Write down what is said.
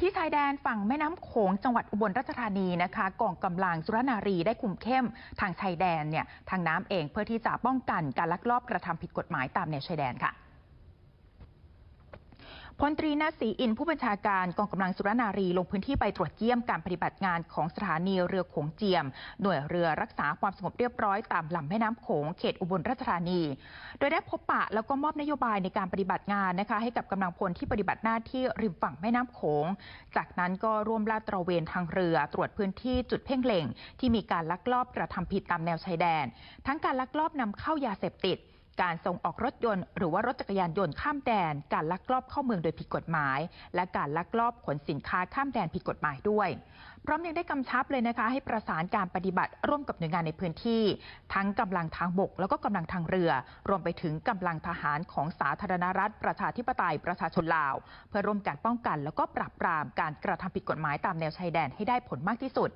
ที่ชายแดนฝั่งแม่น้ำโขงจังหวัดอุบลราชธานีนะคะกองกำลังสุรนารีได้คุมเข้มทางชายแดนเนี่ยทางน้ำเองเพื่อที่จะป้องกันการลักลอบกระทำผิดกฎหมายตามแนวชายแดนค่ะ พลตรีนาศีอินผู้บัญชาการกองกำลังสุรนารีลงพื้นที่ไปตรวจเยี่ยมการปฏิบัติงานของสถานีเรือโขงเจียม หน่วยเรือรักษาความสงบเรียบร้อยตามลำแม่น้ำโขงเขตอุบลราชธานี โดยได้พบปะแล้วก็มอบนโยบายในการปฏิบัติงานนะคะให้กับกำลังพลที่ปฏิบัติหน้าที่ริมฝั่งแม่น้ำโขง จากนั้นก็ร่วมลาดตระเวนทางเรือ ตรวจพื้นที่จุดเพ่งเล็ง ที่มีการลักลอบกระทำผิดตามแนวชายแดน ทั้งการลักลอบนำเข้ายาเสพติด การส่งออกรถยนต์ หรือว่ารถจักรยานยนต์ข้ามแดน การลักลอบเข้าเมืองโดยผิดกฎหมาย และการลักลอบขนสินค้าข้ามแดนผิดกฎหมายด้วย พร้อมยังได้กำชับเลยนะคะ ให้ประสานการปฏิบัติร่วมกับหน่วยงานในพื้นที่ ทั้งกำลังทางบก แล้วก็กำลังทางเรือ รวมไปถึงกำลังทหารของสาธารณรัฐ ประชาธิปไตยประชาชนลาว เพื่อร่วมกันป้องกัน แล้วก็ปราบปรามการกระทำผิดกฎหมายตามแนวชายแดนให้ได้ผลมากที่สุด